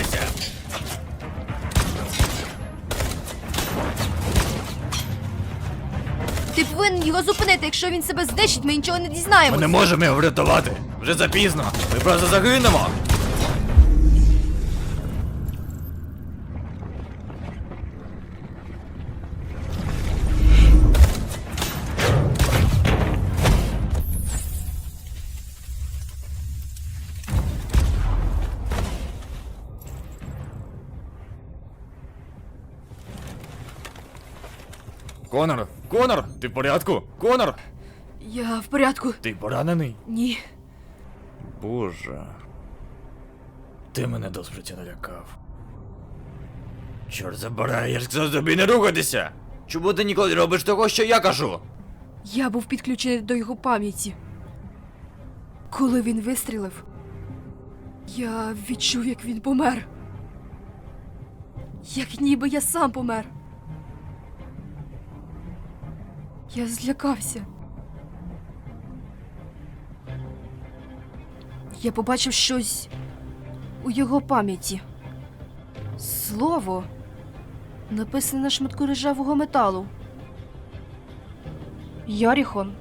Тримайся! Ти повинен його зупинити. Якщо він себе знищить, ми нічого не дізнаємося. Ми не можемо його врятувати. Вже запізно. Ми просто загинемо. Конор, Конор, ти в порядку? Конор, Я в порядку. ти поранений? Ні. Боже. Ти мене до смерті налякав. Чорт забирай, я ж сказав тобі не рухатися! Чому ти ніколи не робиш того, що я кажу? Я був підключений до його пам'яті. Коли він вистрілив, я відчув, як він помер. Як ніби я сам помер. Я злякався. Я побачив щось у його пам'яті. Слово, написане на шматку ржавого металу. Яріхон.